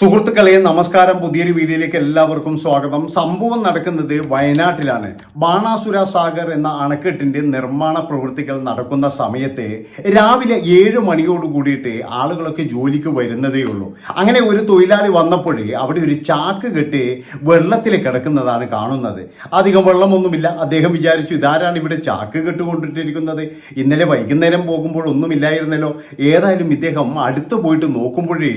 സുഹൃത്തുക്കളെ നമസ്കാരം. പുതിയൊരു വീഡിയോയിലേക്ക് എല്ലാവർക്കും സ്വാഗതം. സംഭവം നടക്കുന്നത് വയനാട്ടിലാണ്. ബാണാസുര സാഗർ എന്ന അണക്കെട്ടിന്റെ നിർമ്മാണ പ്രവൃത്തികൾ നടക്കുന്ന സമയത്ത് രാവിലെ ഏഴ് മണിയോട് കൂടിയിട്ട് ആളുകളൊക്കെ ജോലിക്ക് വരുന്നതേ ഉള്ളൂ. അങ്ങനെ ഒരു തൊഴിലാളി വന്നപ്പോഴേ അവിടെ ഒരു ചാക്ക് കെട്ടി വെള്ളത്തിൽ കിടക്കുന്നതാണ് കാണുന്നത്. അധികം വെള്ളമൊന്നുമില്ല. അദ്ദേഹം വിചാരിച്ചു ഇതാരാണ് ഇവിടെ ചാക്ക് കെട്ടുകൊണ്ടിട്ടിരിക്കുന്നത്? ഇന്നലെ വൈകുന്നേരം പോകുമ്പോൾ ഒന്നുമില്ലായിരുന്നല്ലോ. ഏതായാലും ഇദ്ദേഹം അടുത്ത് പോയിട്ട് നോക്കുമ്പോഴേ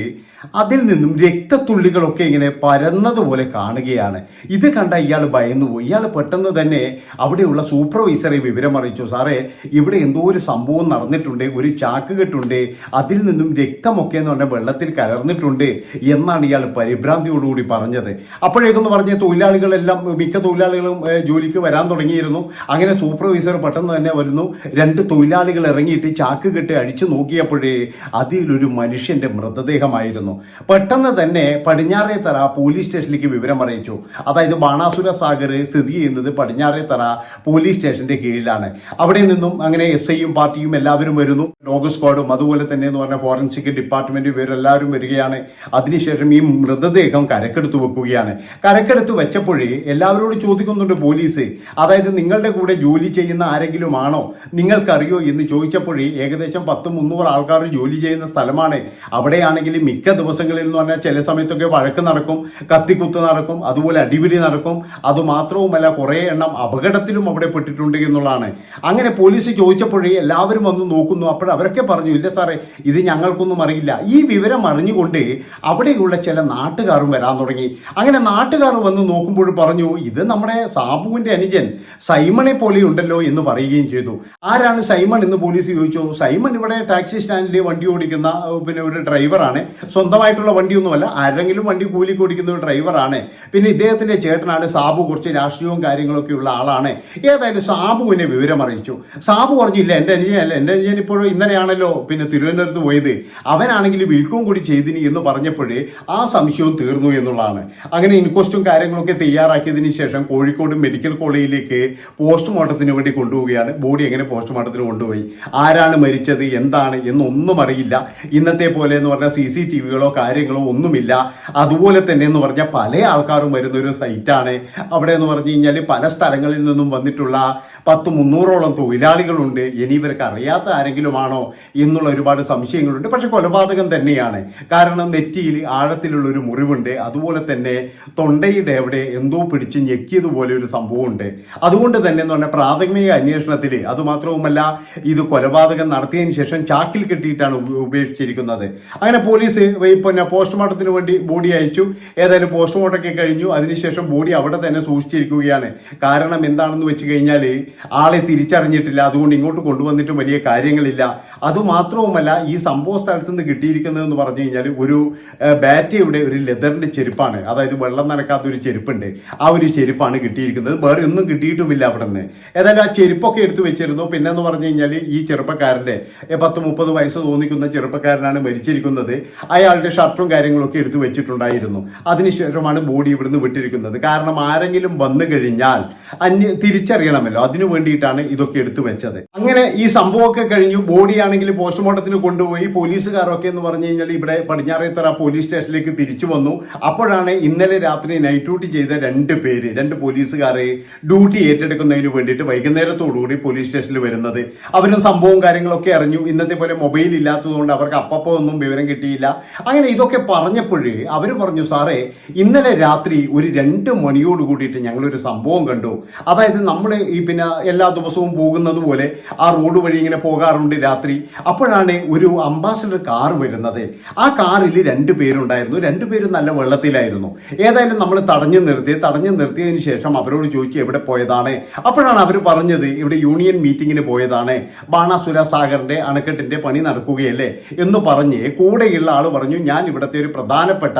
അതിൽ നിന്നും രക്തത്തുള്ളികളൊക്കെ ഇങ്ങനെ പരന്നതുപോലെ കാണുകയാണ്. ഇത് കണ്ട ഇയാൾ ഭയന്നുപോയി. ഇയാൾ പെട്ടെന്ന് തന്നെ അവിടെയുള്ള സൂപ്പർവൈസറെ വിവരം അറിയിച്ചു. സാറേ ഇവിടെ എന്തോ ഒരു സംഭവം നടന്നിട്ടുണ്ട്. ഒരു ചാക്ക് കെട്ടുണ്ട്. അതിൽ നിന്നും രക്തമൊക്കെ എന്ന് പറഞ്ഞാൽ വെള്ളത്തിൽ കലർന്നിട്ടുണ്ട് എന്നാണ് ഇയാൾ പരിഭ്രാന്തിയോടുകൂടി പറഞ്ഞത്. അപ്പോഴേക്കെന്ന് പറഞ്ഞ തൊഴിലാളികളെല്ലാം മിക്ക തൊഴിലാളികളും ജോലിക്ക് വരാൻ തുടങ്ങിയിരുന്നു. അങ്ങനെ സൂപ്പർവൈസർ പെട്ടെന്ന് തന്നെ വരുന്നു. രണ്ട് തൊഴിലാളികൾ ഇറങ്ങിയിട്ട് ചാക്ക് കെട്ടി അഴിച്ചു നോക്കിയപ്പോഴേ അതിലൊരു മനുഷ്യന്റെ മൃതദേഹമായിരുന്നു. പെട്ടെന്ന് തന്നെ പടിഞ്ഞാറേത്തറ പോലീസ് സ്റ്റേഷനിലേക്ക് വിവരം അറിയിച്ചു. അതായത് ബാണാസുര സാഗർ സ്ഥിതി ചെയ്യുന്നത് പടിഞ്ഞാറേത്തറ പോലീസ് സ്റ്റേഷന്റെ കീഴിലാണ്. അവിടെ നിന്നും അങ്ങനെ എസ് ഐയും പാർട്ടിയും എല്ലാവരും വരുന്നു. ഡോഗ് സ്ക്വാഡും അതുപോലെ തന്നെ എന്ന് പറഞ്ഞ ഫോറൻസിക് ഡിപ്പാർട്ട്മെന്റ് ഇവരെല്ലാവരും വരികയാണ്. അതിനുശേഷം ഈ മൃതദേഹം കരക്കെടുത്ത് വെക്കുകയാണ്. കരക്കെടുത്ത് വെച്ചപ്പോഴേ എല്ലാവരോടും ചോദിക്കുന്നുണ്ട് പോലീസ് അതായത് നിങ്ങളുടെ കൂടെ ജോലി ചെയ്യുന്ന ആരെങ്കിലും ആണോ? നിങ്ങൾക്കറിയോ എന്ന് ചോദിച്ചപ്പോഴേ ഏകദേശം പത്ത് മുന്നൂറ് ആൾക്കാർ ജോലി ചെയ്യുന്ന സ്ഥലമാണ്. അവിടെയാണെങ്കിൽ മിക്ക ദിവസങ്ങളിൽ എന്ന് പറഞ്ഞാൽ ചില സമയത്തൊക്കെ വഴക്ക് നടക്കും കത്തിക്കുത്ത് നടക്കും അതുപോലെ അടിപിടി നടക്കും. അതുമാത്രവുമല്ല കുറേ എണ്ണം അപകടത്തിലും അവിടെ പെട്ടിട്ടുണ്ട് എന്നുള്ളതാണ്. അങ്ങനെ പോലീസ് ചോദിച്ചപ്പോഴേ എല്ലാവരും വന്ന് നോക്കുന്നു. അപ്പോൾ അവരൊക്കെ പറഞ്ഞു ഇല്ല സാറേ ഇത് ഞങ്ങൾക്കൊന്നും അറിയില്ല. ഈ വിവരം അറിഞ്ഞുകൊണ്ട് അവിടെയുള്ള ചില നാട്ടുകാരും വരാൻ തുടങ്ങി. അങ്ങനെ നാട്ടുകാർ വന്ന് നോക്കുമ്പോൾ പറഞ്ഞു ഇത് നമ്മുടെ സാബുവിന്റെ അനുജൻ സൈമണെ പോലെയുണ്ടല്ലോ എന്ന് പറയുകയും ചെയ്തു. ആരാണ് സൈമൺ? എന്ന് പോലീസ് ചോദിച്ചു. സൈമൺ ഇവിടെ ടാക്സി സ്റ്റാൻഡിൽ വണ്ടി ഓടിക്കുന്ന പിന്നെ ഒരു ഡ്രൈവറാണ്. സ്വന്തമായിട്ടുള്ള വണ്ടിയൊന്നുമല്ല ആരെങ്കിലും വണ്ടി കൂലി ഓടിക്കുന്ന ഒരു ഡ്രൈവറാണ്. പിന്നെ ഇദ്ദേഹത്തിന്റെ ചേട്ടനാണ് സാബു കുറച്ച് രാഷ്ട്രീയവും കാര്യങ്ങളൊക്കെ ഉള്ള ആളാണ്. ഏതായാലും സാബുവിനെ വിവരം അറിയിച്ചു. സാബു പറഞ്ഞില്ല എന്റെ അല്ല എന്റെ അനുജൻ ഇപ്പോഴും ഇന്നലെയാണല്ലോ പിന്നെ തിരുവനന്തപുരത്ത് പോയത്. അവനാണെങ്കിൽ വിൽക്കുകയും കൂടി ചെയ്തിനി എന്ന് പറഞ്ഞപ്പോഴേ ആ സംശയവും തീർന്നു എന്നുള്ളതാണ്. അങ്ങനെ ഇൻക്വസ്റ്റും കാര്യങ്ങളൊക്കെ തയ്യാറാക്കിയതിന് ശേഷം കോഴിക്കോട് മെഡിക്കൽ കോളേജിലേക്ക് പോസ്റ്റ്മോർട്ടത്തിന് വേണ്ടി കൊണ്ടുപോവുകയാണ്. ബോഡി എങ്ങനെ പോസ്റ്റ്മോർട്ടത്തിന് കൊണ്ടുപോയി? ആരാണ് മരിച്ചത്? എന്താണ്? എന്നൊന്നും അറിയില്ല. ഇന്നത്തെ പോലെ എന്ന് പറഞ്ഞാൽ സി സി ടി വികളോ കാര്യങ്ങളോ ഒന്നുമില്ല. അതുപോലെ തന്നെ എന്ന് പറഞ്ഞാൽ പല ആൾക്കാരും വരുന്ന ഒരു സൈറ്റാണ്. അവിടെ എന്ന് പറഞ്ഞു കഴിഞ്ഞാൽ പല സ്ഥലങ്ങളിൽ നിന്നും വന്നിട്ടുള്ള പത്ത് മുന്നൂറോളം തൊഴിലാളികളുണ്ട്. ഇനി ഇവർക്ക് അറിയാത്ത ആരെങ്കിലും ആണോ എന്നുള്ള ഒരുപാട് സംശയങ്ങളുണ്ട്. പക്ഷെ കൊലപാതകം തന്നെയാണ്. കാരണം നെറ്റിയിൽ ആഴത്തിലുള്ള ഒരു മുറിവുണ്ട്. അതുപോലെ തന്നെ തൊണ്ടയുടെ അവിടെ എന്തോ പിടിച്ച് ഞെക്കിയതുപോലെ ഒരു സംഭവമുണ്ട്. അതുകൊണ്ട് തന്നെ എന്ന് പറഞ്ഞാൽ പ്രാഥമിക അന്വേഷണത്തിൽ അതുമാത്രവുമല്ല ഇത് കൊലപാതകം നടത്തിയതിന് ശേഷം ചാക്കിൽ കെട്ടിയിട്ടാണ് ഉപേക്ഷിച്ചിരിക്കുന്നത്. അങ്ങനെ പോലീസ് പിന്നെ പോസ്റ്റ്മോർട്ടത്തിന് വേണ്ടി ബോഡി അയച്ചു. ഏതായാലും പോസ്റ്റ്മോർട്ടം ഒക്കെ കഴിഞ്ഞു. അതിനുശേഷം ബോഡി അവിടെ തന്നെ സൂക്ഷിച്ചിരിക്കുകയാണ്. കാരണം എന്താണെന്ന് വെച്ച് കഴിഞ്ഞാൽ ആളെ തിരിച്ചറിഞ്ഞിട്ടില്ല. അതുകൊണ്ട് ഇങ്ങോട്ട് കൊണ്ടുവന്നിട്ടും വലിയ കാര്യങ്ങളില്ല. അതുമാത്രവുമല്ല ഈ സംഭവ സ്ഥലത്ത് നിന്ന് കിട്ടിയിരിക്കുന്നതെന്ന് പറഞ്ഞു കഴിഞ്ഞാൽ ഒരു ബാറ്റയുടെ ഒരു ലെതറിന്റെ ചെരുപ്പാണ്. അതായത് വെള്ളം നനക്കാത്ത ഒരു ചെരുപ്പുണ്ട്. ആ ഒരു ചെരുപ്പാണ് കിട്ടിയിരിക്കുന്നത്. വേറെ ഒന്നും കിട്ടിയിട്ടുമില്ല അവിടെ നിന്ന് ഏതായാലും ആ ചെരുപ്പൊക്കെ എടുത്തു വെച്ചിരുന്നു. പിന്നെ എന്ന് പറഞ്ഞു കഴിഞ്ഞാൽ ഈ ചെറുപ്പക്കാരന്റെ ഏഹ്, പത്ത് മുപ്പത് വയസ്സ് തോന്നിക്കുന്ന ചെറുപ്പക്കാരനാണ് മരിച്ചിരിക്കുന്നത്. അയാളുടെ ഷർട്ടും കാര്യങ്ങളൊക്കെ എടുത്തു വെച്ചിട്ടുണ്ടായിരുന്നു. അതിനുശേഷമാണ് ബോഡി ഇവിടുന്ന് വിട്ടിരിക്കുന്നത്. കാരണം ആരെങ്കിലും വന്നു കഴിഞ്ഞാൽ അന്യ തിരിച്ചറിയണമല്ലോ. അതിനു വേണ്ടിയിട്ടാണ് ഇതൊക്കെ എടുത്തു വെച്ചത്. അങ്ങനെ ഈ സംഭവമൊക്കെ കഴിഞ്ഞു. ബോഡി ആണെങ്കിൽ പോസ്റ്റ്മോർട്ടത്തിന് കൊണ്ടുപോയി. പോലീസുകാരൊക്കെ എന്ന് പറഞ്ഞു കഴിഞ്ഞാൽ ഇവിടെ പടിഞ്ഞാറേത്തറ പോലീസ് സ്റ്റേഷനിലേക്ക് തിരിച്ചു വന്നു. അപ്പോഴാണ് ഇന്നലെ രാത്രി നൈറ്റ് ഡ്യൂട്ടി ചെയ്ത രണ്ട് പേര് രണ്ട് പോലീസുകാരെ ഡ്യൂട്ടി ഏറ്റെടുക്കുന്നതിന് വേണ്ടിയിട്ട് വൈകുന്നേരത്തോടുകൂടി പോലീസ് സ്റ്റേഷനിൽ വരുന്നത്. അവരും സംഭവവും കാര്യങ്ങളൊക്കെ അറിഞ്ഞു. ഇന്നത്തെ പോലെ മൊബൈൽ ഇല്ലാത്തതുകൊണ്ട് അവർക്ക് അപ്പപ്പോ ഒന്നും വിവരം കിട്ടിയില്ല. അങ്ങനെ ഇതൊക്കെ പറഞ്ഞപ്പോഴേ അവർ പറഞ്ഞു സാറേ ഇന്നലെ രാത്രി ഒരു രണ്ട് മണിയോട് കൂടിയിട്ട് ഞങ്ങളൊരു സംഭവം കണ്ടു. അതായത് നമ്മൾ ഈ പിന്നെ എല്ലാ ദിവസവും പോകുന്നത് പോലെ ആ റോഡ് വഴി ഇങ്ങനെ പോകാറുണ്ട് രാത്രി. അപ്പോഴാണ് ഒരു അംബാസഡർ കാർ വരുന്നത്. ആ കാറിൽ രണ്ട് പേരുണ്ടായിരുന്നു. രണ്ടു പേരും നല്ല വെള്ളത്തിലായിരുന്നു. ഏതായാലും നമ്മൾ തടഞ്ഞു നിർത്തി തടഞ്ഞു നിർത്തിയതിന് ശേഷം അവരോട് ചോദിച്ചു എവിടെ പോയതാണ്. അപ്പോഴാണ് അവർ പറഞ്ഞത് ഇവിടെ യൂണിയൻ മീറ്റിങ്ങിന് പോയതാണ്. ബാണാസുര സാഗറിന്റെ അണക്കെട്ടിന്റെ പണി നടക്കുകയല്ലേ? എന്ന് പറഞ്ഞ് കൂടെയുള്ള ആൾ പറഞ്ഞു ഞാൻ ഇവിടുത്തെ ഒരു പ്രധാനപ്പെട്ട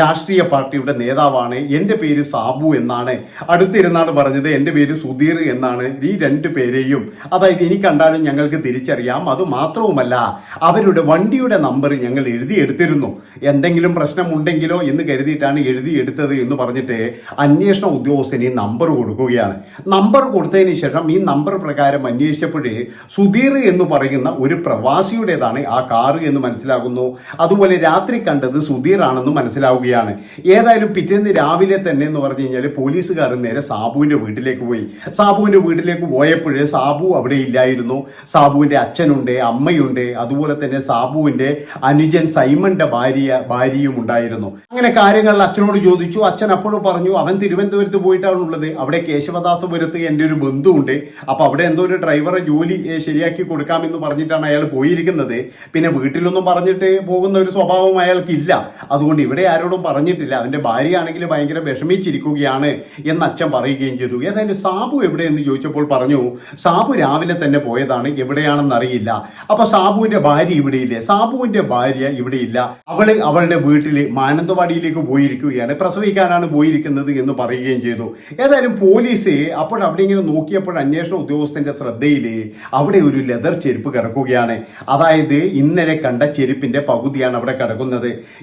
രാഷ്ട്രീയ പാർട്ടിയുടെ നേതാവാണ്. എന്റെ പേര് സാബു എന്നാണ്. അടുത്തിരുന്നാണ് പറഞ്ഞത് എന്റെ പേര് സുധീർ എന്നാണ്. ഈ രണ്ട് പേരെയും അതായത് ഇനി കണ്ടാലും ഞങ്ങൾക്ക് തിരിച്ചറിയാം. അത് മാത്രവുമല്ല അവരുടെ വണ്ടിയുടെ നമ്പർ ഞങ്ങൾ എഴുതിയെടുത്തിരുന്നു എന്തെങ്കിലും പ്രശ്നമുണ്ടെങ്കിലോ എന്ന് കരുതിയിട്ടാണ് എഴുതിയെടുത്തത് എന്ന് പറഞ്ഞിട്ട് അന്വേഷണ ഉദ്യോഗസ്ഥന് നമ്പർ കൊടുക്കുകയാണ്. നമ്പർ കൊടുത്തതിന് ശേഷം ഈ നമ്പർ പ്രകാരം അന്വേഷിച്ചപ്പോഴേ സുധീർ എന്ന് പറയുന്ന ഒരു പ്രവാസിയുടേതാണ് ആ കാറ് എന്ന് മനസ്സിലാകുന്നു. അതുപോലെ രാത്രി കണ്ടത് സുധീറാണെന്ന് മനസ്സിലാവുകയാണ്. ഏതായാലും പിറ്റേന്ന് രാവിലെ തന്നെ എന്ന് പറഞ്ഞു കഴിഞ്ഞാൽ പോലീസുകാർ നേരെ സാബുവിന്റെ വീട്ടിലേക്ക് പോയി. സാബുവിന്റെ വീട്ടിലേക്ക് പോയപ്പോഴേ സാബു അവിടെ ഇല്ലായിരുന്നു. സാബുവിന്റെ അച്ഛനുണ്ട് അമ്മയുണ്ട്. അതുപോലെ തന്നെ സാബുവിന്റെ അനുജൻ സൈമന്റെ ഭാര്യ ഭാര്യയും ഉണ്ടായിരുന്നു. അങ്ങനെ കാര്യങ്ങൾ അച്ഛനോട് ചോദിച്ചു. അച്ഛൻ അപ്പോഴും പറഞ്ഞു അവൻ തിരുവനന്തപുരത്ത് പോയിട്ടാണുള്ളത്. അവിടെ കേശവദാസപുരത്ത് എന്റെ ഒരു ബന്ധുവുണ്ട്. അപ്പൊ അവിടെ എന്തോ ഒരു ഡ്രൈവറെ ജോലി ശരിയാക്കി കൊടുക്കാമെന്ന് പറഞ്ഞിട്ടാണ് അയാൾ പോയിരിക്കുന്നത്. പിന്നെ വീട്ടിലൊന്നും പറഞ്ഞിട്ട് പോകുന്ന ഒരു സ്വഭാവം അയാൾക്ക് ഇല്ല അതുകൊണ്ട് ഇവിടെ ആരോടും പറഞ്ഞിട്ടില്ല. അവന്റെ ഭാര്യയാണെങ്കിൽ ഭയങ്കര വിഷമിച്ചിരിക്കുകയാണ് എന്ന് അച്ഛൻ പറയുകയും ചെയ്തു. ഏതായാലും സാബു എവിടെയെന്ന് ചോദിച്ചപ്പോൾ പറഞ്ഞു സാബു രാവിലെ തന്നെ പോയതാണ്. എവിടെയാണെന്ന് അറിയില്ല അപ്പൊ സാബുവിന്റെ ഭാര്യ ഇവിടെയില്ലേ? സാബുവിന്റെ ഭാര്യ ഇവിടെയില്ല. അവൾ അവളുടെ വീട്ടിൽ മാനന്തവാടിയിലേക്ക് പോയിരിക്കുകയാണ്. പ്രസവിക്കാനാണ് പോയിരിക്കുന്നത് എന്ന് പറയുകയും ചെയ്തു. ഏതായാലും പോലീസ് അപ്പോൾ അവിടെ ഇങ്ങനെ നോക്കിയപ്പോൾ അന്വേഷണ ഉദ്യോഗസ്ഥന്റെ ശ്രദ്ധയിൽ അവിടെ ഒരു ലെതർ ചെരുപ്പ് കിടക്കുകയാണ്. അതായത് ഇന്നലെ കണ്ട ചെരുപ്പിന്റെ പകുതിയാണ് അവിടെ കിടക്കുന്നത്.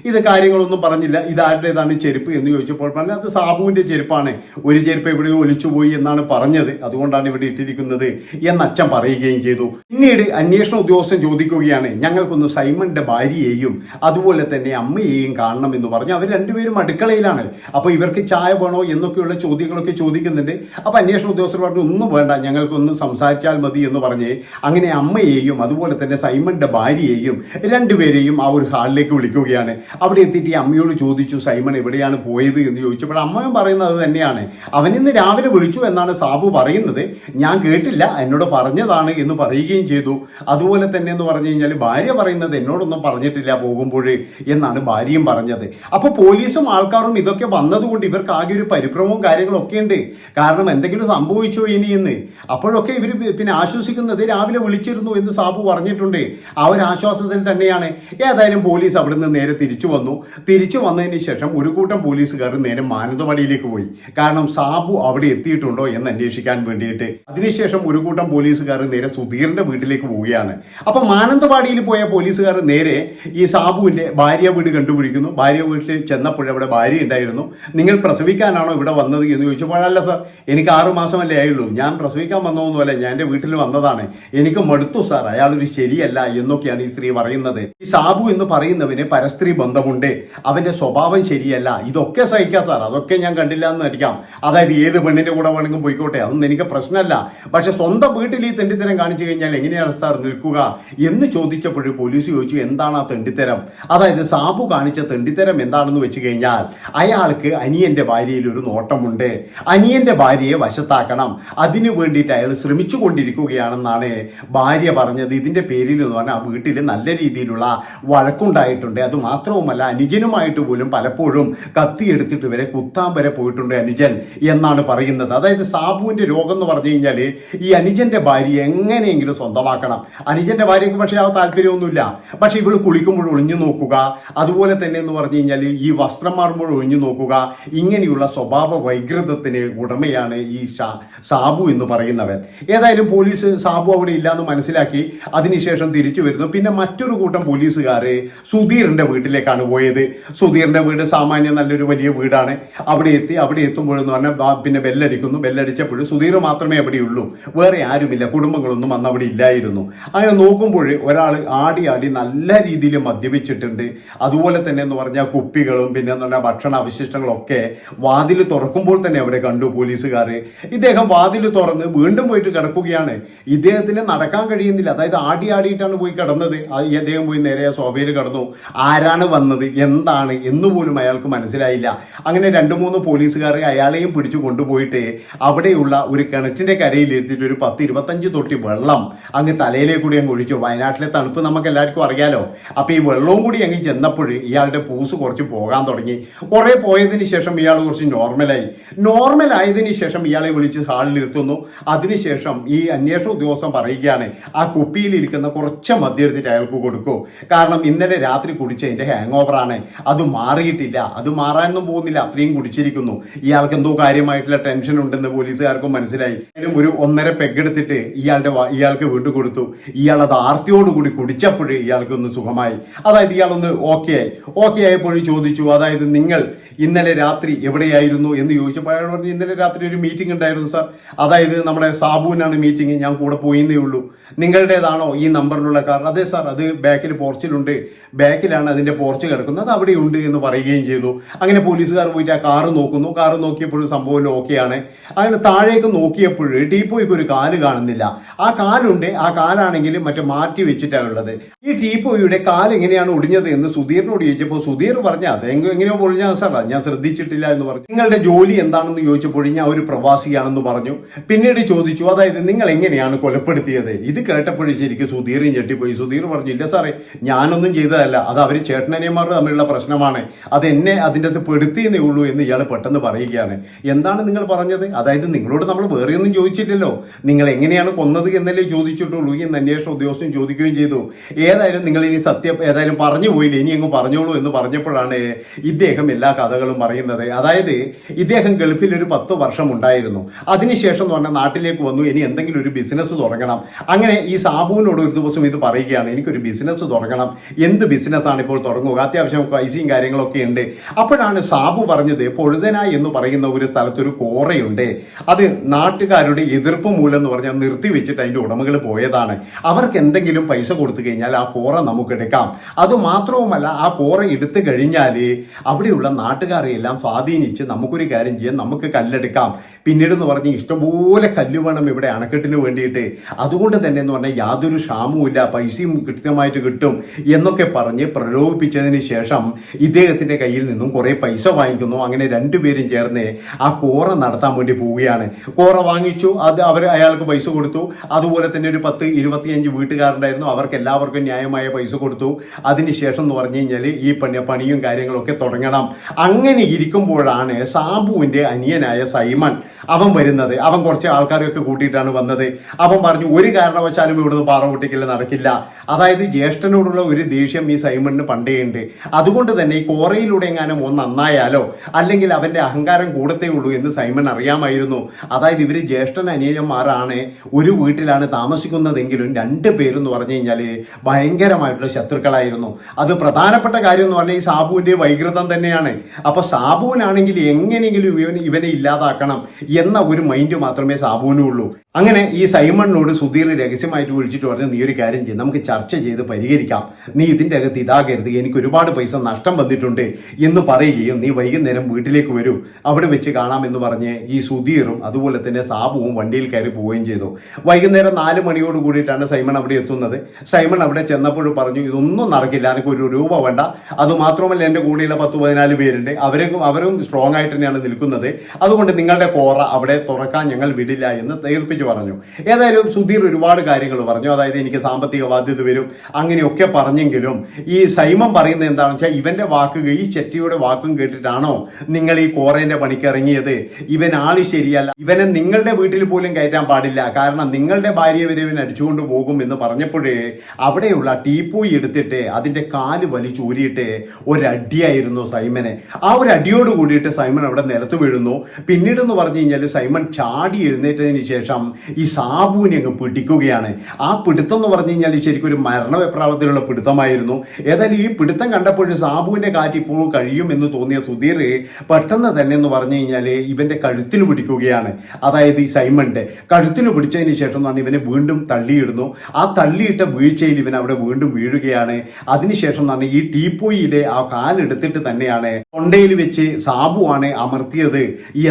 ഇത് കാര്യങ്ങളൊന്നും പറഞ്ഞില്ല. ഇത് ആരുടേതാണ് ചെരുപ്പ് എന്ന് ചോദിച്ചപ്പോൾ പറഞ്ഞു അത് സാബുവിന്റെ ചെരുപ്പാണ്. ഒരു ചെരുപ്പ് എവിടെയോ ഒലിച്ചുപോയി എന്നാണ് പറഞ്ഞത്. അതുകൊണ്ടാണ് ഇവിടെ ഇട്ടിരിക്കുന്നത്. എന്ന് അച്ഛൻ പറയുകയും ചെയ്തു. പിന്നീട് അന്വേഷണ ഉദ്യോഗസ്ഥൻ ചോദിക്കുകയാണ് ഞങ്ങൾക്കൊന്ന് സൈമന്റെ ഭാര്യയെയും അതുപോലെ തന്നെ അമ്മയെയും കാണണം എന്ന് പറഞ്ഞു. അവർ രണ്ടുപേരും അടുക്കളയിലാണ്. അപ്പോൾ ഇവർക്ക് ചായ വേണോ എന്നൊക്കെയുള്ള ചോദ്യങ്ങളൊക്കെ ചോദിക്കുന്നുണ്ട്. അപ്പോൾ അന്വേഷണ ഉദ്യോഗസ്ഥർ പറഞ്ഞു ഒന്നും വേണ്ട. ഞങ്ങൾക്കൊന്ന് സംസാരിച്ചാൽ മതി എന്ന് പറഞ്ഞ് അങ്ങനെ അമ്മയെയും അതുപോലെ തന്നെ സൈമന്റെ ഭാര്യയെയും രണ്ടുപേരെയും ആ ഒരു ഹാളിലേക്ക് വിളിക്കുകയാണ്. അവിടെ എത്തിയിട്ട് ഈ അമ്മയോട് ചോദിച്ചു സൈമൺ എവിടെയാണ് പോയത്? എന്ന് ചോദിച്ചപ്പോൾ അമ്മയും പറയുന്നത് തന്നെയാണ്. അവൻ ഇന്ന് രാവിലെ വിളിച്ചു എന്നാണ് സാബു പറയുന്നത്. ഞാൻ കേട്ടില്ല. എന്നോട് പറഞ്ഞതാണ് എന്ന് പറയുകയും ചെയ്തു. അതുപോലെ തന്നെ എന്ന് പറഞ്ഞു കഴിഞ്ഞാൽ ഭാര്യ പറയുന്നത് എന്നോടൊന്നും പറഞ്ഞിട്ടില്ല പോകുമ്പോൾ എന്നാണ് ഭാര്യയും പറഞ്ഞത്. അപ്പോൾ പോലീസും ആൾക്കാരും ഇതൊക്കെ വന്നതുകൊണ്ട് ഇവർക്ക് ആകെ ഒരു പരിഭ്രമവും കാര്യങ്ങളും ഒക്കെ ഉണ്ട്. കാരണം എന്തെങ്കിലും സംഭവിച്ചോ ഇനി എന്ന്. അപ്പോഴൊക്കെ ഇവർ പിന്നെ ആശ്വസിക്കുന്നത് രാവിലെ വിളിച്ചിരുന്നു എന്ന് സാബു പറഞ്ഞിട്ടുണ്ട്. ആ ഒരു ആശ്വാസത്തിൽ തന്നെയാണ്. ഏതായാലും പോലീസ് അവിടുന്ന് നേരെ തിരിച്ചു വന്നു. തിരിച്ചു വന്നതിന് ശേഷം ഒരു കൂട്ടം പോലീസുകാർ നേരെ മാനന്തവാടിയിലേക്ക് പോയി. കാരണം സാബു അവിടെ എത്തിയിട്ടുണ്ടോ എന്ന് അന്വേഷിക്കാൻ വേണ്ടിയിട്ട്. അതിനുശേഷം ഒരു കൂട്ടം പോലീസുകാർ നേരെ സുധീറിന്റെ വീട്ടിലേക്ക് പോവുകയാണ്. അപ്പൊ മാനന്തവാടിയിൽ പോയ പോലീസുകാർ നേരെ ഈ സാബുവിന്റെ ഭാര്യ വീട് കണ്ടുപിടിക്കുന്നു. ഭാര്യ വീട്ടിൽ ചെന്നപ്പോഴവിടെ ഭാര്യ ഉണ്ടായിരുന്നു. നിങ്ങൾ പ്രസവിക്കാനാണോ ഇവിടെ വന്നത്? എന്ന് ചോദിച്ചപ്പോൾ അല്ല സാർ എനിക്ക് ആറു മാസമല്ലേ ആയുള്ളൂ. ഞാൻ പ്രസവിക്കാൻ വന്നതൊന്നുമല്ല. ഞാൻ എന്റെ വീട്ടിൽ വന്നതാണ്. എനിക്ക് മടുത്തു സാർ. അയാൾ ഒരു ശരിയല്ല എന്നൊക്കെയാണ് ഈ സ്ത്രീ പറയുന്നത്. ഈ സാബു എന്ന് പറയുന്നവന് പരസ്ത്രീ ബന്ധമുണ്ട്. അവന്റെ സ്വഭാവം ശരിയല്ല. ഇതൊക്കെ സഹിക്കാം സാർ. അതൊക്കെ ഞാൻ കണ്ടില്ല എന്ന് നടിക്കാം. അതായത് ഏത് പെണ്ണിന്റെ കൂടെ വേണമെങ്കിലും പോയിക്കോട്ടെ. അതൊന്നും എനിക്ക് പ്രശ്നമല്ല. പക്ഷെ സ്വന്തം വീട്ടിൽ ഈ തെണ്ടിത്തരം കാണിച്ചു കഴിഞ്ഞാൽ എങ്ങനെയാണ് സാർ നിൽക്കുക? എന്ന് ചോദിച്ചപ്പോൾ പോലീസ് ചോദിച്ചു എന്താണ് ആ തെണ്ടിത്തരം? അതായത് സാബു കാണിച്ച തെണ്ടിത്തരം എന്താണെന്ന് വെച്ച് കഴിഞ്ഞാൽ അയാൾക്ക് അനിയന്റെ ഭാര്യയിൽ ഒരു നോട്ടമുണ്ട്. അനിയന്റെ ഭാര്യയെ വശത്താക്കണം. അതിനു വേണ്ടിയിട്ട് അയാൾ ശ്രമിച്ചു കൊണ്ടിരിക്കുകയാണെന്നാണ് ഭാര്യ പറഞ്ഞത്. ഇതിന്റെ പേരിൽ എന്ന് പറഞ്ഞാൽ ആ വീട്ടിൽ നല്ല രീതിയിലുള്ള വഴക്കുണ്ടായിട്ടുണ്ട് അത് മാത്രവുമല്ല അനുജനുമായിട്ട് പോലും പലപ്പോഴും കത്തിയെടുത്തിട്ട് വരെ കുത്താൻ വരെ പോയിട്ടുണ്ട് അനുജൻ എന്നാണ് പറയുന്നത്. അതായത് സാബുവിന്റെ രോഗം എന്ന് പറഞ്ഞു കഴിഞ്ഞാൽ ഈ അനുജന്റെ ഭാര്യ എങ്ങനെയെങ്കിലും സ്വന്തമാക്കണം. അനുജന്റെ ഭാര്യയ്ക്ക് പക്ഷേ ആ താല്പര്യമൊന്നുമില്ല. പക്ഷെ ഇവൾ കുളിക്കുമ്പോൾ ഒളിഞ്ഞു നോക്കുക. അതുപോലെ തന്നെ എന്ന് പറഞ്ഞു കഴിഞ്ഞാൽ ഈ വസ്ത്രം മാറുമ്പോൾ ഒഴിഞ്ഞു നോക്കുക. ഇങ്ങനെയുള്ള സ്വഭാവ വൈകൃതത്തിന് ഉടമയാണ് ഈ സാബു എന്ന് പറയുന്നവൻ. ഏതായാലും പോലീസ് സാബു അവിടെ ഇല്ലാന്ന് മനസ്സിലാക്കി. അതിനുശേഷം തിരിച്ചു വരുന്നു. പിന്നെ മറ്റൊരു കൂട്ടം പോലീസുകാര് സുധീറിന്റെ വീട്ടിലേക്കാണ് പോയത്. സുധീറിന്റെ വീട് സാമാന്യം നല്ലൊരു വലിയ വീടാണ്. അവിടെ എത്തി അവിടെ എത്തുമ്പോഴെന്ന് പറഞ്ഞാൽ പിന്നെ ബെല്ലടിക്കുന്നു. ബെല്ലടിച്ചപ്പോൾ സുധീർ മാത്രമേ അവിടെ ഉള്ളൂ. വേറെ ആരുമില്ല. കുടുംബങ്ങളൊന്നും അന്ന് അവിടെ ഇല്ലായിരുന്നു. അങ്ങനെ നോക്കുമ്പോൾ ഒരാൾ ആടി ആടി നല്ല രീതിയിൽ മദ്യപിച്ചിട്ടുണ്ട്. അതുപോലെ തന്നെ എന്ന് പറഞ്ഞാൽ കുപ്പികളും പിന്നെ എന്ന് പറഞ്ഞാൽ ഭക്ഷണ അവശിഷ്ടങ്ങളൊക്കെ വാതിൽ തുറക്കുമ്പോൾ തന്നെ അവിടെ കണ്ടു പോലീസുകാർ. ഇദ്ദേഹം വാതിൽ തുറന്ന് വീണ്ടും പോയിട്ട് കിടക്കുകയാണ്. ഇദ്ദേഹത്തിന് നടക്കാൻ കഴിയുന്നില്ല. അതായത് ആടി ആടിയിട്ടാണ് പോയി കിടന്നത്. അദ്ദേഹം പോയി നേരെ സോഫയിൽ കിടന്നു. ആരാണ് വന്നത് എന്താണ് എന്നുപോലും അയാൾക്ക് മനസ്സിലായില്ല. അങ്ങനെ രണ്ട് മൂന്ന് പോലീസുകാരെ അയാളെയും പിടിച്ചു കൊണ്ടുപോയിട്ട് അവിടെയുള്ള ഒരു കിണറ്റിന്റെ കരയിൽ ഇരുത്തിയിട്ട് ഒരു പത്ത് ഇരുപത്തഞ്ച് തൊട്ടി വെള്ളം അങ്ങ് തലയിലേക്ക് കൂടി അങ്ങ് ഒഴിച്ചു. വയനാട്ടിലെ തണുപ്പ് നമുക്ക് എല്ലാവർക്കും അറിയാലോ. അപ്പൊ ഈ വെള്ളവും കൂടി അങ്ങ് ചെന്നപ്പോൾ ഇയാളുടെ പൂസ് കുറച്ച് പോകാൻ തുടങ്ങി. കുറെ പോയതിന് ശേഷം ഇയാൾ കുറച്ച് നോർമലായി. നോർമൽ ആയതിനു ശേഷം ഇയാളെ വിളിച്ച് ഹാളിൽ ഇരുത്തുന്നു. അതിനുശേഷം ഈ അന്വേഷണ ഉദ്യോഗസ്ഥൻ പറയുകയാണ് ആ കുപ്പിയിൽ ഇരിക്കുന്ന കുറച്ച് മദ്യം എടുത്തിട്ട് അയാൾക്ക് കൊടുക്കൂ. കാരണം ഇന്നലെ രാത്രി കുടിച്ചതിന്റെ ഹാങ് ഓവറാണ് അത് മാറിയിട്ടില്ല. അത് മാറാനൊന്നും പോകുന്നില്ല. അത്രയും കുടിച്ചിരിക്കുന്നു. ഇയാൾക്ക് എന്തോ കാര്യമായിട്ടുള്ള ടെൻഷൻ ഉണ്ടെന്ന് പോലീസുകാർക്കും മനസ്സിലായി. ഒരു ഒന്നര പെഗ്ഗെടുത്തിട്ട് ഇയാളുടെ ഇയാൾക്ക് വീണ്ടും കൊടുത്തു. ഇയാൾ അത് ആർത്തിയോടുകൂടി കുടിച്ചപ്പോഴേ ഇയാൾക്ക് ഒന്ന് സുഖമായി. അതായത് ഇയാളൊന്ന് ഓക്കെ ആയി. ഓക്കെ ആയപ്പോഴും ചോദിച്ചു അതായത് നിങ്ങൾ ഇന്നലെ രാത്രി എവിടെയായിരുന്നു എന്ന് ചോദിച്ചപ്പോൾ അയാൾ പറഞ്ഞു ഇന്നലെ രാത്രി ഒരു മീറ്റിംഗ് ഉണ്ടായിരുന്നു സാർ അതായത് നമ്മുടെ സാബുവിനാണ് മീറ്റിംഗ് ഞാൻ കൂടെ പോയിന്നേ ഉള്ളൂ. നിങ്ങളുടേതാണോ ഈ നമ്പറിലുള്ള കാർ അതെ സാർ അത് ബാക്കിൽ പോർച്ചിലുണ്ട്. ബാക്കിലാണ് അതിന്റെ പോർച്ച് കിടക്കുന്നത്. അത് അവിടെ ഉണ്ട് എന്ന് പറയുകയും ചെയ്തു. അങ്ങനെ പോലീസുകാർ പോയിട്ട് ആ കാറ് നോക്കുന്നു. കാറ് നോക്കിയപ്പോഴും സംഭവം ഓക്കെയാണ് അങ്ങനെ താഴേക്ക് നോക്കിയപ്പോൾ ടീപ്പോയ്ക്ക് ഒരു കാൽ കാണുന്നില്ല. ആ കാലുണ്ട്. ആ കാലാണെങ്കിൽ മറ്റേ മാറ്റി വെച്ചിട്ടാണുള്ളത് ഈ ടീപ്പോയുടെ കാൽ എങ്ങനെയാണ് ഒടിഞ്ഞത് എന്ന് സുധീറിനോട് ചോദിച്ചപ്പോൾ സുധീർ പറഞ്ഞ അതെങ്കിലും എങ്ങനെയോ പൊളിഞ്ഞാൽ സാറാ ഞാൻ ശ്രദ്ധിച്ചിട്ടില്ല എന്ന് പറഞ്ഞു. നിങ്ങളുടെ ജോലി എന്താണെന്ന് ചോദിച്ചപ്പോൾ ഞാൻ ഒരു പ്രവാസിയാണെന്ന് പറഞ്ഞു. പിന്നീട് ചോദിച്ചു അതായത് നിങ്ങൾ എങ്ങനെയാണ് കൊലപ്പെടുത്തിയത്? ഇത് കേട്ടപ്പോഴും ശരിക്ക് സുധീറും ഞെട്ടിപ്പോയി. സുധീർ പറഞ്ഞു ഇല്ല സാറേ ഞാനൊന്നും ചെയ്തതല്ല. അത് അവർ ചേട്ടനനിയന്മാർ തമ്മിലുള്ള പ്രശ്നമാണ്. അത് എന്നെ അതിന്റെ അകത്ത് പെടുത്തിയെന്നേ ഉള്ളൂ എന്ന് ഇയാൾ പെട്ടെന്ന് പറയുകയാണ്. എന്താണ് നിങ്ങൾ പറഞ്ഞത്? അതായത് നിങ്ങളോട് നമ്മൾ വേറെ ഒന്നും ചോദിച്ചില്ലല്ലോ. നിങ്ങൾ എങ്ങനെയാണ് കൊന്നത് എന്നല്ലേ ചോദിച്ചിട്ടുള്ളൂ എന്ന് അന്വേഷണ ഉദ്യോഗസ്ഥൻ ചോദിക്കുകയും ചെയ്തു. ഏതായാലും നിങ്ങൾ ഇനി സത്യം ഏതായാലും പറഞ്ഞു പോയില്ല? ഇനി അങ്ങ് പറഞ്ഞോളൂ എന്ന് പറഞ്ഞപ്പോഴാണ് ഇദ്ദേഹം എല്ലാ കഥകളും പറയുന്നത് അതായത് ഇദ്ദേഹം ഗൾഫിൽ ഒരു പത്ത് വർഷം ഉണ്ടായിരുന്നു. അതിനുശേഷം എന്ന് പറഞ്ഞാൽ നാട്ടിലേക്ക് വന്നു. ഇനി എന്തെങ്കിലും ഒരു ബിസിനസ് തുടങ്ങണം. അങ്ങനെ ഈ സാബുവിനോട് ഒരു ദിവസം ഇത് പറയുകയാണ്. എനിക്കൊരു ബിസിനസ് തുടങ്ങണം. എന്ത് ബിസിനസ്സാണ് ഇപ്പോൾ തുടങ്ങുക? അത്യാവശ്യം പൈസയും കാര്യങ്ങളൊക്കെ ഉണ്ട്. അപ്പോഴാണ് സാബു പറഞ്ഞത് പൊഴുതന എന്ന് പറയുന്ന ഒരു സ്ഥലത്തൊരു കോറയുണ്ട്. അത് നാട്ടുകാരുടെ എതിർപ്പ് മൂലം എന്ന് പറഞ്ഞാൽ നിർത്തി വെച്ചിട്ട് അതിന്റെ ഉടമകൾ പോയതാണ്. അവർക്ക് എന്തെങ്കിലും പൈസ കൊടുത്തു കഴിഞ്ഞാൽ ആ കോറ നമുക്ക് എടുക്കാം. അത് മാത്രവുമല്ല ആ കോറ എടുത്തു കഴിഞ്ഞാൽ അവിടെയുള്ള നാട്ടുകാരെ എല്ലാം സ്വാധീനിച്ച് നമുക്കൊരു കാര്യം ചെയ്യാം. നമുക്ക് കല്ലെടുക്കാം. പിന്നീട് എന്ന് പറഞ്ഞ് ഇഷ്ടംപോലെ കല്ല് വേണം ഇവിടെ അണക്കെട്ടിന് വേണ്ടിയിട്ട്. അതുകൊണ്ട് തന്നെ എന്ന് പറഞ്ഞാൽ യാതൊരു ക്ഷാമവുമില്ല പൈസയും കൃത്യമായിട്ട് കിട്ടും എന്നൊക്കെ പറഞ്ഞ് പ്രലോഭിപ്പിച്ചതിന് ശേഷം ഇദ്ദേഹത്തിന്റെ കയ്യിൽ നിന്നും കുറെ പൈസ വാങ്ങിക്കുന്നു. അങ്ങനെ രണ്ടുപേരും ചേർന്ന് ആ കോറ നടത്താൻ വേണ്ടി പോവുകയാണ്. കോറ വാങ്ങിച്ചു അത് അവർ അയാൾക്ക് പൈസ കൊടുത്തു. അതുപോലെ തന്നെ ഒരു പത്ത് ഇരുപത്തിയഞ്ച് വീട്ടുകാരുണ്ടായിരുന്നു. അവർക്ക് എല്ലാവർക്കും ന്യായമായ പൈസ കൊടുത്തു. അതിനുശേഷം എന്ന് പറഞ്ഞു കഴിഞ്ഞാൽ ഈ പണി പണിയും കാര്യങ്ങളൊക്കെ തുടങ്ങണം. അങ്ങനെ ഇരിക്കുമ്പോഴാണ് സാബുവിന്റെ അനിയനായ സൈമൺ അവൻ വരുന്നത് അവൻ കുറച്ച് ആൾക്കാരെയൊക്കെ കൂട്ടിയിട്ടാണ് വന്നത്. അവൻ പറഞ്ഞു ഒരു കാരണവശാലും ഇവിടുന്ന് പാറ പൊട്ടിക്കൽ നടക്കില്ല. അതായത് ജ്യേഷ്ഠനോടുള്ള ഒരു ദേഷ്യം ഈ സൈമണിന് പണ്ടേ ഉണ്ട്. അതുകൊണ്ട് തന്നെ ഈ കോറയിലൂടെ എങ്ങാനും ഒന്ന് നന്നായാലോ? അല്ലെങ്കിൽ അവന്റെ അഹങ്കാരം കൂടത്തേ ഉള്ളൂ എന്ന് സൈമൺ അറിയാമായിരുന്നു. അതായത് ഇവർ ജ്യേഷ്ഠൻ അനിയന്മാരാണ് ഒരു വീട്ടിലാണ് താമസിക്കുന്നതെങ്കിലും രണ്ട് പേരെന്ന് പറഞ്ഞു കഴിഞ്ഞാൽ ഭയങ്കരമായിട്ടുള്ള ശത്രുക്കളായിരുന്നു. അത് പ്രധാനപ്പെട്ട കാര്യം എന്ന് പറഞ്ഞാൽ ഈ സാബുവിന്റെ വൈകൃതം തന്നെയാണ്. അപ്പൊ സാബുവിനാണെങ്കിൽ എങ്ങനെയെങ്കിലും ഇവനെ ഇവനെ ഇല്ലാതാക്കണം. എന്ന ഒരു മൈൻഡ് മാത്രമേ സാബുവിനും ഉള്ളൂ അങ്ങനെ ഈ സൈമണിനോട് സുധീർ രഹസ്യമായിട്ട് വിളിച്ചിട്ട് പറഞ്ഞു നീ ഒരു കാര്യം ചെയ്യും നമുക്ക് ചർച്ച ചെയ്ത് പരിഹരിക്കാം. നീ ഇതിന്റെ അകത്ത് ഇതാകരുത് എനിക്ക് ഒരുപാട് പൈസ നഷ്ടം വന്നിട്ടുണ്ട് എന്ന് പറയുകയും നീ വൈകുന്നേരം വീട്ടിലേക്ക് വരൂ. അവിടെ വെച്ച് കാണാമെന്ന് പറഞ്ഞ് ഈ സുധീറും അതുപോലെ തന്നെ സാബുവും വണ്ടിയിൽ കയറി പോവുകയും ചെയ്തു. വൈകുന്നേരം നാല് മണിയോട് കൂടിയിട്ടാണ് സൈമൺ അവിടെ എത്തുന്നത്. സൈമൺ അവിടെ ചെന്നപ്പോൾ പറഞ്ഞു ഇതൊന്നും നടക്കില്ല എനിക്ക് ഒരു രൂപ വേണ്ട. അതുമാത്രമല്ല എന്റെ കൂടെയുള്ള പത്ത് പതിനാല് പേരുണ്ട്. അവരും അവരും സ്ട്രോങ് ആയിട്ട് തന്നെയാണ് നിൽക്കുന്നത്. അതുകൊണ്ട് നിങ്ങളുടെ കോറ അവിടെ തുറക്കാൻ ഞങ്ങൾ വിടില്ല എന്ന് തീർപ്പിച്ച് പറഞ്ഞു. ഏതായാലും സുധീർ ഒരുപാട് കാര്യങ്ങൾ പറഞ്ഞു. അതായത് എനിക്ക് സാമ്പത്തിക ബാധ്യത വരും. അങ്ങനെയൊക്കെ പറഞ്ഞെങ്കിലും ഈ സൈമം പറയുന്നത് എന്താണെന്ന് വെച്ചാൽ ഇവന്റെ വാക്ക് ഈ ചെറ്റിയുടെ വാക്കും കേട്ടിട്ടാണോ നിങ്ങൾ ഈ കോറേന്റെ പണിക്ക് ഇറങ്ങിയത്? ഇവൻ ആൾ ശരിയല്ല. ഇവനെ നിങ്ങളുടെ വീട്ടിൽ പോലും കയറ്റാൻ പാടില്ല. കാരണം നിങ്ങളുടെ ഭാര്യ വരെ ഇവൻ അടിച്ചുകൊണ്ട് പോകും എന്ന് പറഞ്ഞപ്പോഴേ അവിടെയുള്ള ടീപ്പോയി എടുത്തിട്ട് അതിന്റെ കാൽ വലിച്ചൂരിയിട്ട് ഒരടിയായിരുന്നു സൈമനെ. ആ ഒരു അടിയോട് കൂടിയിട്ട് സൈമൻ അവിടെ നിലത്ത് വീഴുന്നു. പിന്നീട് എന്ന് പറഞ്ഞു കഴിഞ്ഞാൽ സൈമൺ ചാടി എഴുന്നേറ്റതിന് ശേഷം ഈ സാബുവിനെ അങ്ങ് പിടിക്കുകയാണ്. ആ പിടുത്തം എന്ന് പറഞ്ഞു കഴിഞ്ഞാൽ ശരിക്കും ഒരു മരണവെപ്രാളത്തിലുള്ള പിടുത്തമായിരുന്നു. ഏതായാലും ഈ പിടുത്തം കണ്ടപ്പോൾ സാബുവിന്റെ കാറ്റ് ഇപ്പോൾ കഴിയും എന്ന് തോന്നിയ സുധീർ പെട്ടെന്ന് തന്നെ എന്ന് പറഞ്ഞു കഴിഞ്ഞാൽ ഇവന്റെ കഴുത്തിൽ പിടിക്കുകയാണ്. അതായത് ഈ സൈമന്റെ കഴുത്തിൽ പിടിച്ചതിന് ശേഷം തന്നെ ഇവനെ വീണ്ടും തള്ളിയിടുന്നു. ആ തള്ളിയിട്ട വീഴ്ചയിൽ ഇവൻ അവിടെ വീണ്ടും വീഴുകയാണ്. അതിനുശേഷം തന്നെ ഈ ടീപ്പോയിലെ ആ കാലെടുത്തിട്ട് തന്നെയാണ് തൊണ്ടയിൽ വെച്ച് സാബുവാണ് അമർത്തിയത്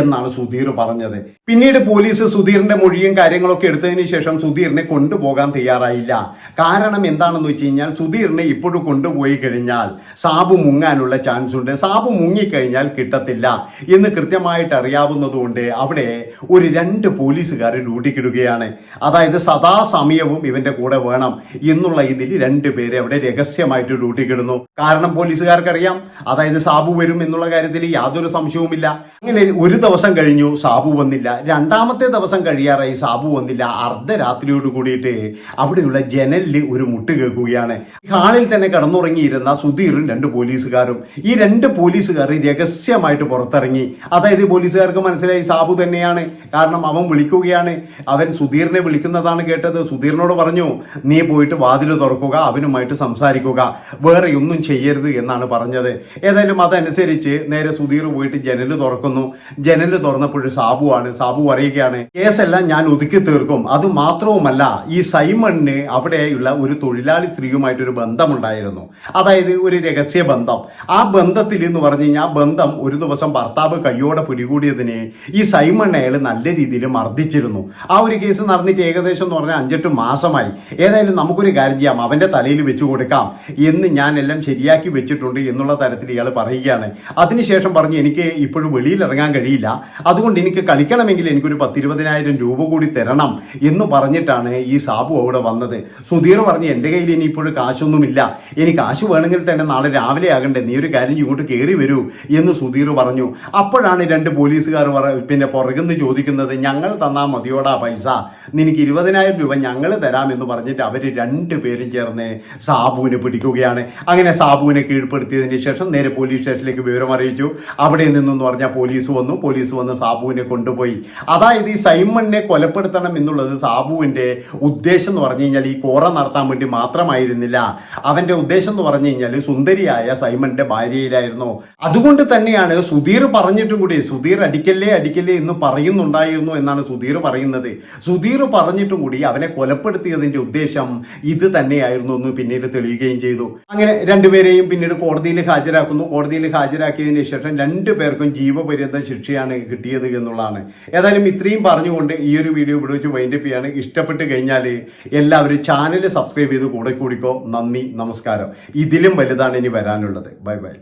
എന്നാണ് സുധീർ പറഞ്ഞത്. പിന്നീട് പോലീസ് സുധീറിന്റെ മൊഴിയും കാര്യങ്ങളൊക്കെ എടുത്തതിന് ശേഷം സുധീറിനെ കൊണ്ടുപോകാൻ തയ്യാറായില്ല. കാരണം എന്താണെന്ന് വെച്ച് കഴിഞ്ഞാൽ സുധീറിനെ ഇപ്പോഴും കൊണ്ടുപോയി കഴിഞ്ഞാൽ സാബു മുങ്ങാനുള്ള ചാൻസ് ഉണ്ട്. സാബു മുങ്ങിക്കഴിഞ്ഞാൽ കിട്ടത്തില്ല. എന്ന് കൃത്യമായിട്ട് അറിയാവുന്നതുകൊണ്ട് അവിടെ ഒരു രണ്ട് പോലീസുകാർ ഡ്യൂട്ടിക്കിടുകയാണ് അതായത് സദാസമയവും ഇവന്റെ കൂടെ വേണം എന്നുള്ള ഇതിൽ രണ്ട് പേരെ അവിടെ രഹസ്യമായിട്ട് ഡ്യൂട്ടിക്കിടുന്നു കാരണം പോലീസുകാർക്കറിയാം. അതായത് സാബു വരും എന്നുള്ള കാര്യത്തിൽ യാതൊരു സംശയവുമില്ല. അങ്ങനെ ഒരു ദിവസം കഴിഞ്ഞു സാബു വന്നില്ല. രണ്ടാമത്തെ ദിവസം കഴിയാറായി സാബു വന്നില്ല. അർദ്ധരാത്രിയോട് കൂടിയിട്ട് അവിടെയുള്ള ജനലിൽ ഒരു മുട്ട് കേൾക്കുകയാണ്. ഹാളിൽ തന്നെ കടന്നുറങ്ങിയിരുന്ന സുധീറും രണ്ട് പോലീസുകാരും. ഈ രണ്ട് പോലീസുകാർ രഹസ്യമായിട്ട് പുറത്തിറങ്ങി. അതായത് പോലീസുകാർക്ക് മനസ്സിലായി സാബു തന്നെയാണ്. കാരണം അവൻ വിളിക്കുകയാണ്. അവൻ സുധീറിനെ വിളിക്കുന്നതാണ് കേട്ടത്. സുധീറിനോട് പറഞ്ഞു നീ പോയിട്ട് വാതിൽ തുറക്കുക അവനുമായിട്ട് സംസാരിക്കുക. വേറെ ഒന്നും ചെയ്യരുത് എന്നാണ് പറഞ്ഞത്. ഏതായാലും അതനുസരിച്ച് നേരെ സുധീർ പോയിട്ട് ജനൽ തുറക്കുന്നു. ജനൽ തുറന്നപ്പോൾ സാബു ആണ് സാബു പറയുകയാണ് കേസെല്ലാം ഞാൻ ഒതുക്കി തീർക്കും. അത് മാത്രവുമല്ല ഈ സൈമണിന് അവിടെയുള്ള ഒരു തൊഴിലാളി സ്ത്രീയുമായിട്ടൊരു ബന്ധമുണ്ടായിരുന്നു. അതായത് ഒരു രഹസ്യ ബന്ധം. ആ ബന്ധത്തിൽ എന്ന് പറഞ്ഞു കഴിഞ്ഞാൽ ആ ബന്ധം ഒരു ദിവസം ഭർത്താവ് കയ്യോടെ പിടികൂടിയതിന് ഈ സൈമൺ അയാൾ നല്ല രീതിയിൽ മർദ്ദിച്ചിരുന്നു. ആ ഒരു കേസ് നടന്നിട്ട് ഏകദേശം എന്ന് പറഞ്ഞാൽ അഞ്ചെട്ട് മാസമായി. ഏതായാലും നമുക്കൊരു കാര്യം ചെയ്യാം. അവന്റെ തലയിൽ വെച്ചു കൊടുക്കാം. എന്ന് ഞാൻ എല്ലാം ശരിയാക്കി വെച്ചിട്ടുണ്ട് എന്നുള്ള തരത്തിൽ ഇയാൾ പറയുകയാണ്. അതിനുശേഷം പറഞ്ഞു എനിക്ക് ഇപ്പോഴും വെളിയിൽ ഇറങ്ങാൻ കഴിയില്ല. അതുകൊണ്ട് എനിക്ക് കളിക്കണമെങ്കിൽ എനിക്കൊരു പത്തിരുപതിനായിരം രൂപ കൂടി തരണം എന്ന് പറഞ്ഞിട്ടാണ് ഈ സാബു അവിടെ വന്നത്. സുധീർ പറഞ്ഞു എന്റെ കയ്യിൽ ഇനി ഇപ്പോഴും കാശൊന്നുമില്ല. ഇനി കാശ് വേണമെങ്കിൽ തന്നെ നാളെ രാവിലെ ആകണ്ടേ. നീ ഒരു കാര്യം ഇങ്ങോട്ട് കയറി വരൂ എന്ന് സുധീർ പറഞ്ഞു. അപ്പോഴാണ് രണ്ട് പോലീസുകാർ പിന്നെ പുറകുന്ന് ചോദിക്കുന്നത് ഞങ്ങൾ തന്നാൽ മതിയോടാ പൈസ. നിനക്ക് ഇരുപതിനായിരം രൂപ ഞങ്ങൾ തരാമെന്ന് പറഞ്ഞിട്ട് അവർ രണ്ടുപേരും ചേർന്ന് സാബുവിനെ പിടിക്കുകയാണ്. അങ്ങനെ സാബുവിനെ കീഴ്പ്പെടുത്തിയതിന് ശേഷം നേരെ പോലീസ് സ്റ്റേഷനിലേക്ക് വിവരം അറിയിച്ചു. അവിടെ നിന്നെന്ന് പറഞ്ഞാൽ പോലീസ് വന്നു. പോലീസ് വന്ന് സാബുവിനെ കൊണ്ടുപോയി. അതായത് ഈ സൈമണിനെ കൊലപ്പെടുത്തണം എന്നുള്ളത് സാബുവിന്റെ ഉദ്ദേശം എന്ന് പറഞ്ഞു കഴിഞ്ഞാൽ ഈ കോറ നടത്താൻ വേണ്ടി മാത്രമായിരുന്നില്ല. അവന്റെ ഉദ്ദേശം എന്ന് പറഞ്ഞു കഴിഞ്ഞാൽ സുന്ദരിയായ സൈമന്റെ ഭാര്യയിലായിരുന്നു. അതുകൊണ്ട് തന്നെയാണ് സുധീർ പറഞ്ഞിട്ടും കൂടി സുധീർ അടിക്കല്ലേ അടിക്കല്ലേ എന്ന് പറയുന്നുണ്ടായിരുന്നു എന്നാണ് സുധീർ പറയുന്നത്. സുധീർ പറഞ്ഞിട്ടും കൂടി അവനെ കൊലപ്പെടുത്തിയതിന്റെ ഉദ്ദേശം ഇത് തന്നെയായിരുന്നു എന്ന് പിന്നീട് തെളിയുകയും ചെയ്തു. അങ്ങനെ രണ്ടുപേരെയും പിന്നീട് കോടതിയിൽ ഹാജരാക്കുന്നു. കോടതിയിൽ ഹാജരാക്കിയതിനു ശേഷം രണ്ടു പേർക്കും ജീവപര്യന്തം ശിക്ഷയാണ് കിട്ടിയത് എന്നുള്ളതാണ്. ഏതായാലും ഇത്രയും പറഞ്ഞുകൊണ്ട് ഈ ഒരു വീഡിയോ ഇവിടെ വെച്ച് വൈൻഡപ്പ് ചെയ്യാണ്. ഇഷ്ടപ്പെട്ട് കഴിഞ്ഞാൽ എല്ലാവരും ചാനൽ സബ്സ്ക്രൈബ് ചെയ്ത് കൂടെ കൂടിക്കോ. നന്ദി നമസ്കാരം. ഇതിലും വലുതാണ് ഇനി വരാനുള്ളത്. Bye bye